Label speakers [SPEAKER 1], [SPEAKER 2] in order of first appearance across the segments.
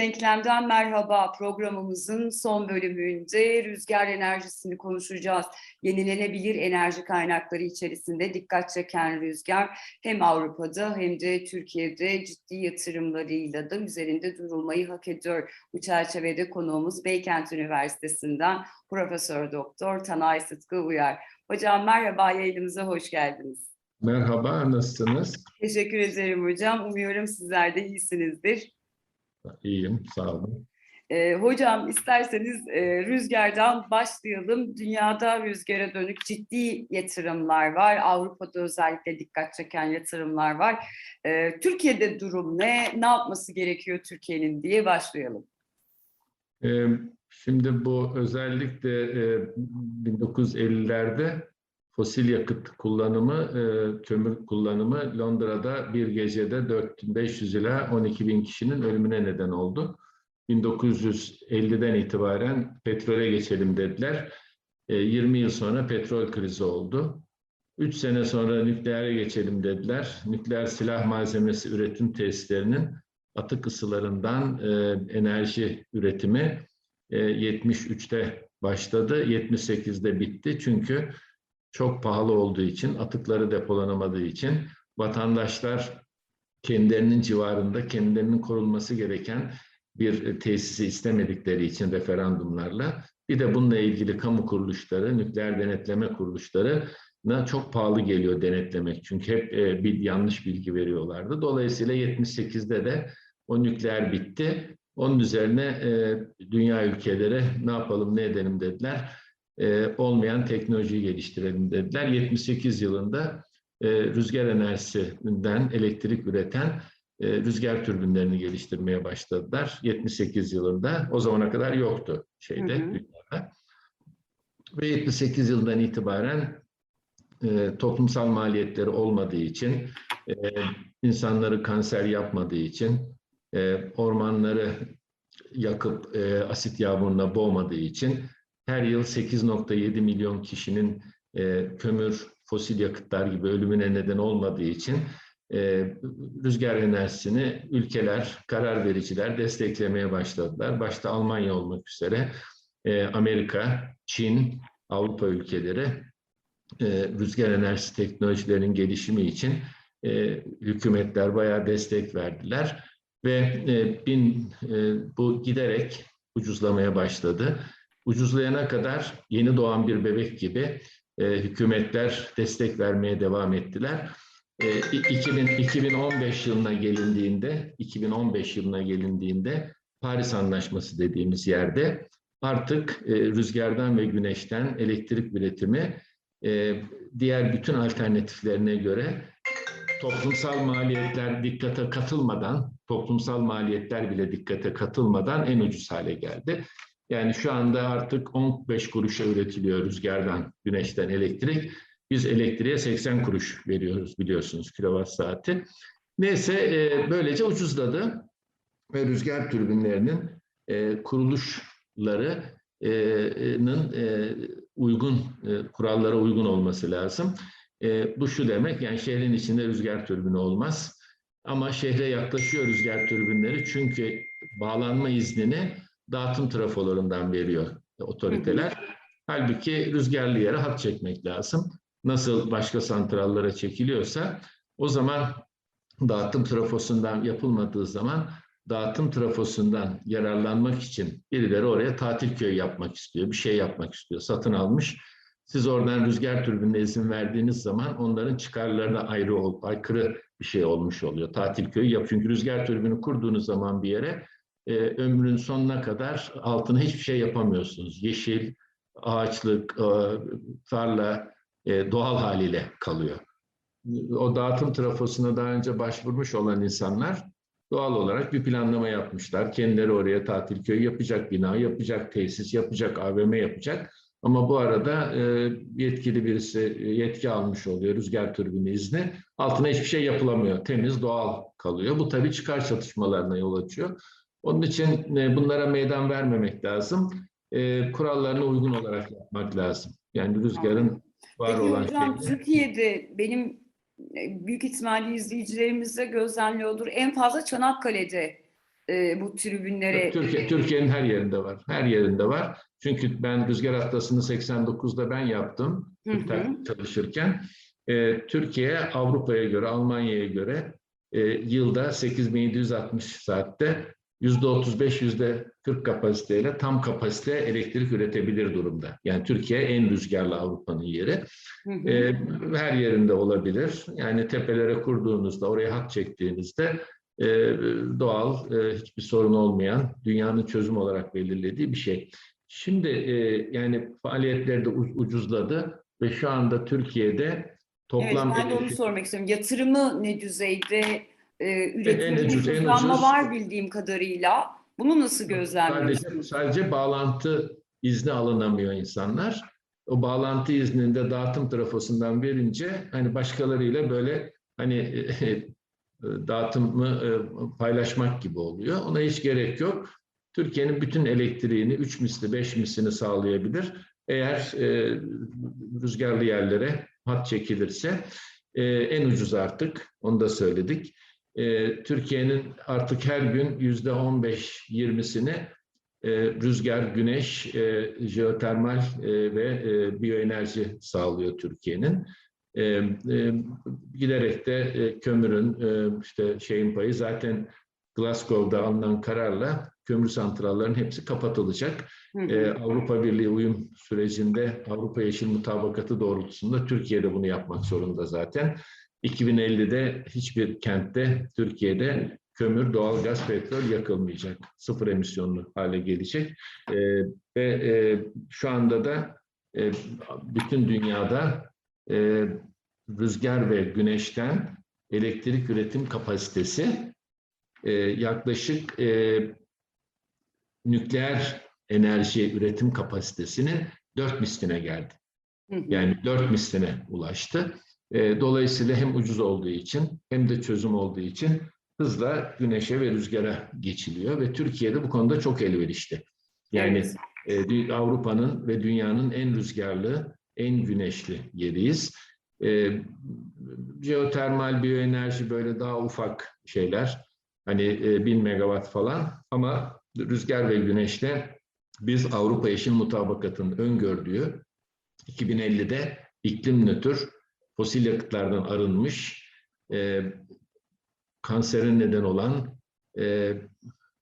[SPEAKER 1] Denklem'den merhaba programımızın son bölümünde rüzgar enerjisini konuşacağız. Yenilenebilir enerji kaynakları içerisinde dikkat çeken rüzgar hem Avrupa'da hem de Türkiye'de ciddi yatırımlarıyla da üzerinde durulmayı hak ediyor. Bu çerçevede konuğumuz Beykent Üniversitesi'nden Profesör Doktor Tanay Sıtkı Uyar. Hocam merhaba yayınımıza hoş geldiniz.
[SPEAKER 2] Merhaba, nasılsınız?
[SPEAKER 1] Teşekkür ederim hocam. Umuyorum sizler de iyisinizdir.
[SPEAKER 2] İyiyim, sağ olun.
[SPEAKER 1] Ee, hocam isterseniz e, rüzgardan başlayalım. Dünyada rüzgara dönük ciddi yatırımlar var. Avrupa'da özellikle dikkat çeken yatırımlar var. Ee, Türkiye'de durum ne? Ne yapması gerekiyor Türkiye'nin diye başlayalım.
[SPEAKER 2] Ee, Şimdi bu özellikle e, 1950'lerde fosil yakıt kullanımı, e, kömür kullanımı Londra'da bir gecede 4500 ila 12.000 kişinin ölümüne neden oldu. 1950'den itibaren petrole geçelim dediler. E, 20 yıl sonra petrol krizi oldu. 3 sene sonra nükleere geçelim dediler. Nükleer silah malzemesi üretim tesislerinin atık ısılarından e, enerji üretimi e, 73'te başladı, 78'de bitti. Çünkü çok pahalı olduğu için, atıkları depolanamadığı için vatandaşlar kendilerinin civarında, kendilerinin korunması gereken bir tesisi istemedikleri için referandumlarla bir de bununla ilgili kamu kuruluşları, nükleer denetleme kuruluşlarına çok pahalı geliyor denetlemek. Çünkü hep e, bir yanlış bilgi veriyorlardı. Dolayısıyla 78'de de o nükleer bitti. Onun üzerine e, dünya ülkeleri ne yapalım ne edelim dediler. E, olmayan teknolojiyi geliştirelim dediler. 78 yılında e, rüzgar enerjisinden elektrik üreten e, rüzgar türbinlerini geliştirmeye başladılar. 78 yılında o zamana kadar yoktu şeyde
[SPEAKER 1] Hı hı.
[SPEAKER 2] dünyada. Ve 78 yılından itibaren e, toplumsal maliyetleri olmadığı için, e, insanları kanser yapmadığı için, e, ormanları yakıp e, asit yağmuruna boğmadığı için her yıl 8.7 milyon kişinin e, kömür, fosil yakıtlar gibi ölümüne neden olmadığı için e, rüzgar enerjisini ülkeler, karar vericiler desteklemeye başladılar. Başta Almanya olmak üzere e, Amerika, Çin, Avrupa ülkeleri e, rüzgar enerjisi teknolojilerinin gelişimi için e, hükümetler bayağı destek verdiler ve e, bin e, bu giderek ucuzlamaya başladı. Ucuzlayana kadar yeni doğan bir bebek gibi e, hükümetler destek vermeye devam ettiler. E, 2000, 2015 yılına gelindiğinde, 2015 yılına gelindiğinde Paris Anlaşması dediğimiz yerde artık e, rüzgardan ve güneşten elektrik üretimi e, diğer bütün alternatiflerine göre toplumsal maliyetler dikkate katılmadan, toplumsal maliyetler bile dikkate katılmadan en ucuz hale geldi. Yani şu anda artık 15 kuruşa üretiliyor rüzgardan, güneşten elektrik. Biz elektriğe 80 kuruş veriyoruz biliyorsunuz kilowatt saati. Neyse e, böylece ucuzladı ve rüzgar türbinlerinin e, kuruluşlarının e, uygun e, kurallara uygun olması lazım. E, bu şu demek yani şehrin içinde rüzgar türbini olmaz. Ama şehre yaklaşıyor rüzgar türbinleri çünkü bağlanma iznini dağıtım trafolarından veriyor otoriteler. Halbuki rüzgarlı yere hat çekmek lazım. Nasıl başka santrallara çekiliyorsa o zaman dağıtım trafosundan yapılmadığı zaman dağıtım trafosundan yararlanmak için birileri oraya tatil köyü yapmak istiyor, bir şey yapmak istiyor, satın almış. Siz oradan rüzgar türbinine izin verdiğiniz zaman onların çıkarlarına ayrı ol, aykırı bir şey olmuş oluyor. Tatil köyü yap. Çünkü rüzgar türbini kurduğunuz zaman bir yere e, ömrün sonuna kadar altına hiçbir şey yapamıyorsunuz. Yeşil, ağaçlık, e, tarla e, doğal haliyle kalıyor. O dağıtım trafosuna daha önce başvurmuş olan insanlar doğal olarak bir planlama yapmışlar. Kendileri oraya tatil köyü yapacak, bina yapacak, tesis yapacak, AVM yapacak. Ama bu arada e, yetkili birisi e, yetki almış oluyor rüzgar türbini izni. Altına hiçbir şey yapılamıyor. Temiz, doğal kalıyor. Bu tabii çıkar çatışmalarına yol açıyor. Onun için e, bunlara meydan vermemek lazım. E, kurallarına uygun olarak yapmak lazım. Yani rüzgarın var
[SPEAKER 1] Peki
[SPEAKER 2] olan
[SPEAKER 1] hocam
[SPEAKER 2] şeyini-
[SPEAKER 1] Türkiye'de benim e, büyük ihtimalle izleyicilerimiz de gözlemliyordur. En fazla Çanakkale'de e, bu tribünlere?
[SPEAKER 2] Türkiye, Türkiye'nin her yerinde var. Her yerinde var. Çünkü ben rüzgar haftasını 89'da ben yaptım.
[SPEAKER 1] Hı hı.
[SPEAKER 2] Çalışırken. Türkiye Avrupa'ya göre, Almanya'ya göre e, yılda 8760 saatte %35, %40 kapasiteyle tam kapasite elektrik üretebilir durumda. Yani Türkiye en rüzgarlı Avrupa'nın yeri.
[SPEAKER 1] Hı hı.
[SPEAKER 2] Ee, her yerinde olabilir. Yani tepelere kurduğunuzda, oraya hat çektiğinizde e, doğal, e, hiçbir sorun olmayan, dünyanın çözüm olarak belirlediği bir şey. Şimdi e, yani faaliyetler de ucuzladı ve şu anda Türkiye'de
[SPEAKER 1] Evet,
[SPEAKER 2] toplam
[SPEAKER 1] ben de onu sormak istiyorum. Yatırımı ne düzeyde? Ee, üretimde
[SPEAKER 2] ucuz,
[SPEAKER 1] bir
[SPEAKER 2] en
[SPEAKER 1] hızlanma
[SPEAKER 2] ucuz-
[SPEAKER 1] var bildiğim kadarıyla. Bunu nasıl
[SPEAKER 2] sadece,
[SPEAKER 1] gözlemliyorsunuz?
[SPEAKER 2] sadece bağlantı izni alınamıyor insanlar. O bağlantı iznini de dağıtım trafosundan verince hani başkalarıyla böyle hani dağıtımı e, paylaşmak gibi oluyor. Ona hiç gerek yok. Türkiye'nin bütün elektriğini 3 misli 5 mislini sağlayabilir. Eğer e, rüzgarlı yerlere hat çekilirse e, en ucuz artık onu da söyledik. E, Türkiye'nin artık her gün yüzde 15-20'sini e, rüzgar, güneş, e, jeotermal e, ve e, biyoenerji sağlıyor Türkiye'nin. E, e, giderek de e, kömürün e, işte şeyin payı zaten Glasgow'da alınan kararla kömür santrallerinin hepsi kapatılacak.
[SPEAKER 1] Hı hı.
[SPEAKER 2] Ee, Avrupa Birliği uyum sürecinde Avrupa Yeşil Mutabakatı doğrultusunda Türkiye'de bunu yapmak zorunda zaten. 2050'de hiçbir kentte Türkiye'de kömür, doğalgaz, petrol yakılmayacak. Sıfır emisyonlu hale gelecek. Ee, ve e, şu anda da e, bütün dünyada e, rüzgar ve güneşten elektrik üretim kapasitesi e, yaklaşık e, nükleer enerji üretim kapasitesinin dört misline geldi. Yani dört misline ulaştı. E, dolayısıyla hem ucuz olduğu için hem de çözüm olduğu için hızla güneşe ve rüzgara geçiliyor ve Türkiye'de bu konuda çok elverişli. Yani e, Avrupa'nın ve dünyanın en rüzgarlı, en güneşli yeriyiz. E, jeotermal, biyoenerji böyle daha ufak şeyler. Hani e, 1000 megawatt falan ama rüzgar ve güneşte biz Avrupa Yeşil Mutabakatı'nın öngördüğü 2050'de iklim nötr, fosil yakıtlardan arınmış, e, kansere neden olan e,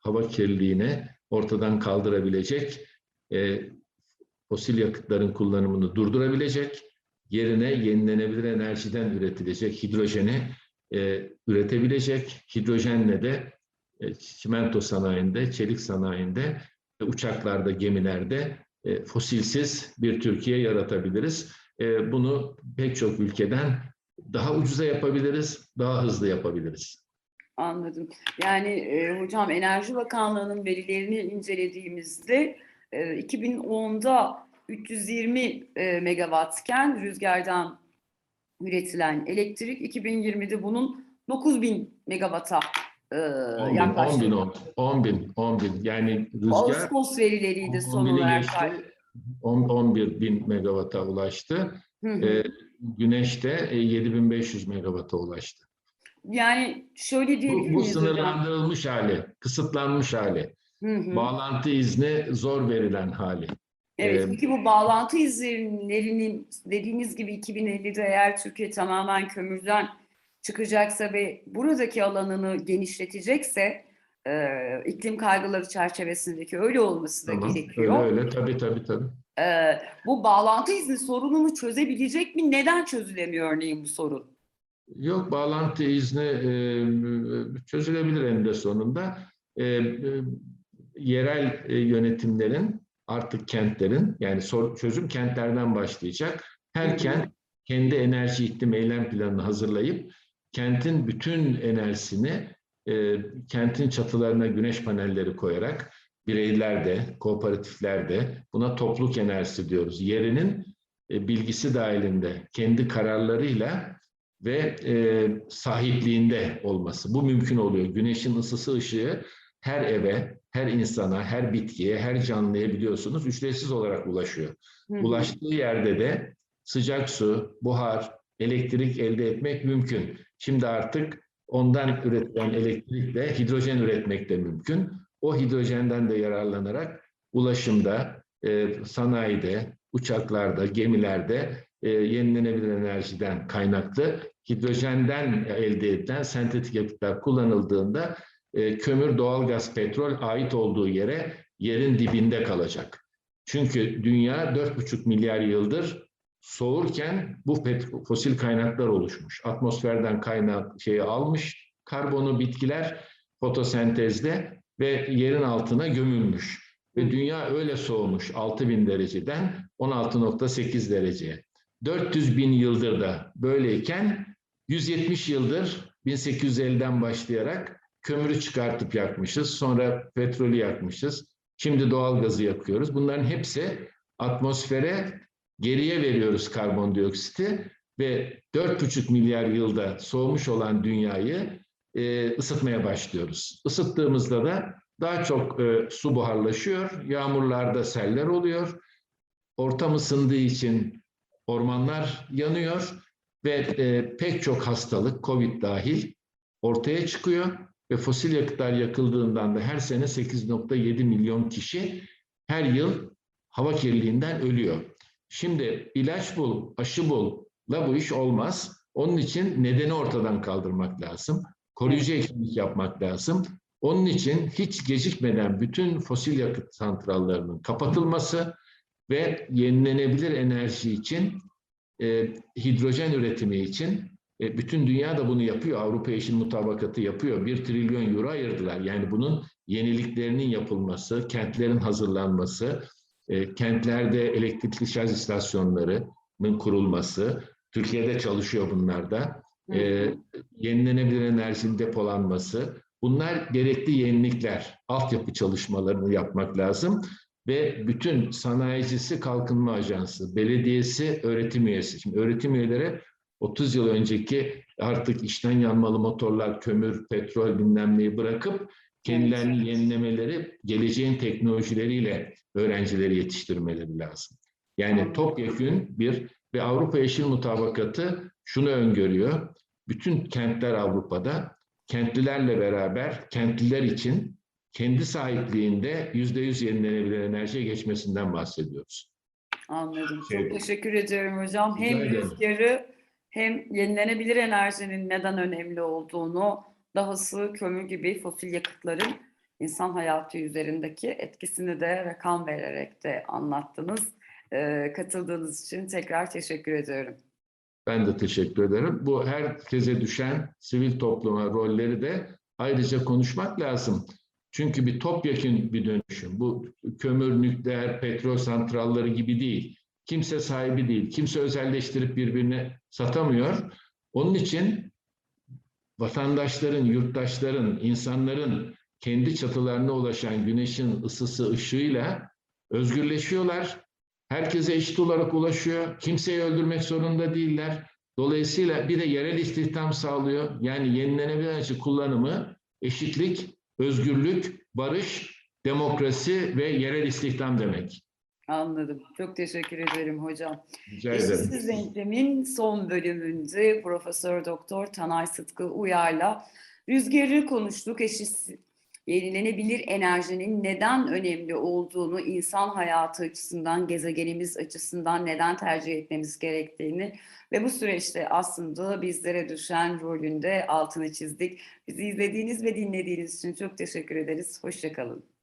[SPEAKER 2] hava kirliliğini ortadan kaldırabilecek, e, fosil yakıtların kullanımını durdurabilecek, yerine yenilenebilir enerjiden üretilecek hidrojeni e, üretebilecek, hidrojenle de e, çimento sanayinde, çelik sanayinde, uçaklarda, gemilerde e, fosilsiz bir Türkiye yaratabiliriz. E, bunu pek çok ülkeden daha ucuza yapabiliriz, daha hızlı yapabiliriz.
[SPEAKER 1] Anladım. Yani e, hocam Enerji Bakanlığı'nın verilerini incelediğimizde e, 2010'da 320 e, megawattken rüzgardan üretilen elektrik 2020'de bunun 9000 megawatta e,
[SPEAKER 2] 10 bin, 10
[SPEAKER 1] yaklaştı.
[SPEAKER 2] bin, 10 bin, 10 bin. Yani rüzgar
[SPEAKER 1] Ağustos verileriydi son
[SPEAKER 2] 10 bini
[SPEAKER 1] olarak.
[SPEAKER 2] geçti, 10, 11 bin megawata ulaştı.
[SPEAKER 1] Hı hı.
[SPEAKER 2] E, güneşte e, 7500 megawata ulaştı.
[SPEAKER 1] Yani şöyle diyebilir
[SPEAKER 2] Bu, bu
[SPEAKER 1] miyiz hocam?
[SPEAKER 2] sınırlandırılmış hali, kısıtlanmış hali,
[SPEAKER 1] Hı hı.
[SPEAKER 2] bağlantı izni zor verilen hali.
[SPEAKER 1] Evet,
[SPEAKER 2] Ee,
[SPEAKER 1] peki bu bağlantı izlerinin dediğiniz gibi 2050'de eğer Türkiye tamamen kömürden çıkacaksa ve buradaki alanını genişletecekse e, iklim kaygıları çerçevesindeki öyle olması da
[SPEAKER 2] Tamam,
[SPEAKER 1] gerekiyor.
[SPEAKER 2] Öyle öyle tabii tabii tabii.
[SPEAKER 1] E, bu bağlantı izni sorununu çözebilecek mi? Neden çözülemiyor örneğin bu sorun?
[SPEAKER 2] Yok bağlantı izni e, çözülebilir eninde sonunda. E, e, yerel yönetimlerin artık kentlerin yani sor- çözüm kentlerden başlayacak. Her kent kendi enerji iklim eylem planını hazırlayıp kentin bütün enerjisini e, kentin çatılarına güneş panelleri koyarak bireyler de, kooperatifler de buna topluluk enerjisi diyoruz. Yerinin e, bilgisi dahilinde kendi kararlarıyla ve e, sahipliğinde olması. Bu mümkün oluyor. Güneşin ısısı ışığı her eve, her insana, her bitkiye, her canlıya biliyorsunuz ücretsiz olarak ulaşıyor.
[SPEAKER 1] Hı.
[SPEAKER 2] Ulaştığı yerde de sıcak su, buhar, elektrik elde etmek mümkün. Şimdi artık ondan üretilen elektrikle hidrojen üretmek de mümkün. O hidrojenden de yararlanarak ulaşımda, e, sanayide, uçaklarda, gemilerde e, yenilenebilir enerjiden kaynaklı hidrojenden elde edilen sentetik yakıtlar kullanıldığında e, kömür, doğalgaz, petrol ait olduğu yere yerin dibinde kalacak. Çünkü dünya 4,5 milyar yıldır soğurken bu pet- fosil kaynaklar oluşmuş. Atmosferden kaynak şeyi almış, karbonu bitkiler fotosentezde ve yerin altına gömülmüş. Ve dünya öyle soğumuş 6000 dereceden 16.8 dereceye. 400 bin yıldır da böyleyken 170 yıldır 1850'den başlayarak kömürü çıkartıp yakmışız. Sonra petrolü yakmışız. Şimdi doğal gazı yakıyoruz. Bunların hepsi atmosfere geriye veriyoruz karbondioksiti ve 4,5 milyar yılda soğumuş olan dünyayı e, ısıtmaya başlıyoruz. Isıttığımızda da daha çok e, su buharlaşıyor, yağmurlarda seller oluyor. Ortam ısındığı için ormanlar yanıyor ve e, pek çok hastalık, Covid dahil ortaya çıkıyor ve fosil yakıtlar yakıldığından da her sene 8.7 milyon kişi her yıl hava kirliliğinden ölüyor. Şimdi ilaç bul, aşı bulla bu iş olmaz. Onun için nedeni ortadan kaldırmak lazım. Koruyucu ekimlik yapmak lazım. Onun için hiç gecikmeden bütün fosil yakıt santrallarının kapatılması ve yenilenebilir enerji için e, hidrojen üretimi için e, bütün dünya da bunu yapıyor. Avrupa Yeşil Mutabakatı yapıyor. Bir trilyon euro ayırdılar. Yani bunun yeniliklerinin yapılması, kentlerin hazırlanması, e, kentlerde elektrikli şarj istasyonlarının kurulması, Türkiye'de çalışıyor bunlar da, e, yenilenebilir enerjinin depolanması, bunlar gerekli yenilikler, altyapı çalışmalarını yapmak lazım ve bütün sanayicisi kalkınma ajansı, belediyesi öğretim üyesi. Şimdi öğretim üyeleri 30 yıl önceki artık işten yanmalı motorlar, kömür, petrol bilmem neyi bırakıp kendilerini yenilemeleri, geleceğin teknolojileriyle öğrencileri yetiştirmeleri lazım. Yani topyekün bir ve Avrupa Yeşil Mutabakatı şunu öngörüyor. Bütün kentler Avrupa'da kentlilerle beraber kentliler için kendi sahipliğinde yüzde yüz yenilenebilir enerjiye geçmesinden bahsediyoruz.
[SPEAKER 1] Anladım. Çok
[SPEAKER 2] Şey-
[SPEAKER 1] teşekkür ediyorum hocam. Hem rüzgarı hem yenilenebilir enerjinin neden önemli olduğunu, dahası kömür gibi fosil yakıtların insan hayatı üzerindeki etkisini de rakam vererek de anlattınız. Ee, katıldığınız için tekrar teşekkür ediyorum.
[SPEAKER 2] Ben de teşekkür ederim. Bu herkese düşen sivil topluma rolleri de ayrıca konuşmak lazım. Çünkü bir topyekun bir dönüşüm. Bu kömür, nükleer, petrol santralları gibi değil. Kimse sahibi değil. Kimse özelleştirip birbirine satamıyor. Onun için vatandaşların, yurttaşların, insanların kendi çatılarına ulaşan güneşin ısısı, ışığıyla özgürleşiyorlar. Herkese eşit olarak ulaşıyor. Kimseyi öldürmek zorunda değiller. Dolayısıyla bir de yerel istihdam sağlıyor. Yani yenilenebilir enerji kullanımı, eşitlik, özgürlük, barış, demokrasi ve yerel istihdam demek.
[SPEAKER 1] Anladım. Çok teşekkür ederim hocam.
[SPEAKER 2] Rica ederim.
[SPEAKER 1] Eşitsiz denklemin son bölümünde Profesör Doktor Tanay Sıtkı Uyar'la rüzgarı konuştuk. Eşitsiz yenilenebilir enerjinin neden önemli olduğunu, insan hayatı açısından, gezegenimiz açısından neden tercih etmemiz gerektiğini ve bu süreçte aslında bizlere düşen rolünde altını çizdik. Bizi izlediğiniz ve dinlediğiniz için çok teşekkür ederiz. Hoşçakalın.